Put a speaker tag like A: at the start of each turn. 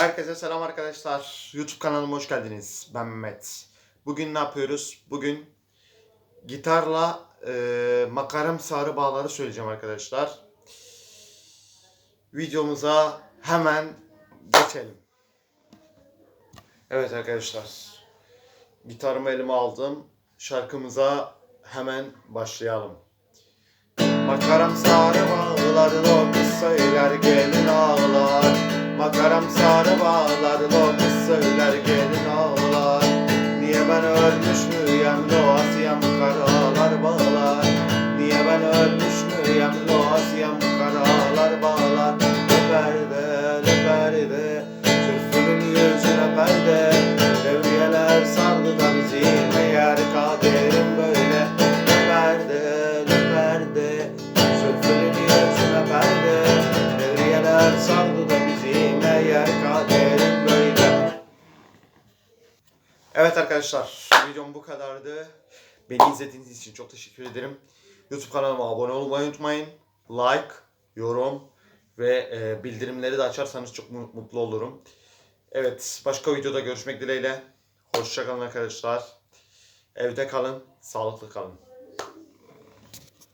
A: Herkese selam arkadaşlar. YouTube kanalıma hoş geldiniz. Ben Mehmet. Bugün ne yapıyoruz? Bugün gitarla e, makaram sarı bağları söyleyeceğim arkadaşlar. Videomuza hemen geçelim. Evet arkadaşlar. Gitarımı elime aldım. Şarkımıza hemen başlayalım. Makaram sarı bağlar lokus söyler gelin ağlar sarı bağlar lokus söyler gelin ağlar. Niye ben ölmüş müyem loasiyem karalar bağlar. Niye ben ölmüş müyem loasiyem karalar bağlar. Perde Evet arkadaşlar videom bu kadardı. Beni izlediğiniz için çok teşekkür ederim. YouTube kanalıma abone olmayı unutmayın. Like, yorum ve e, bildirimleri de açarsanız çok mu- mutlu olurum. Evet başka videoda görüşmek dileğiyle. Hoşçakalın arkadaşlar. Evde kalın, sağlıklı kalın.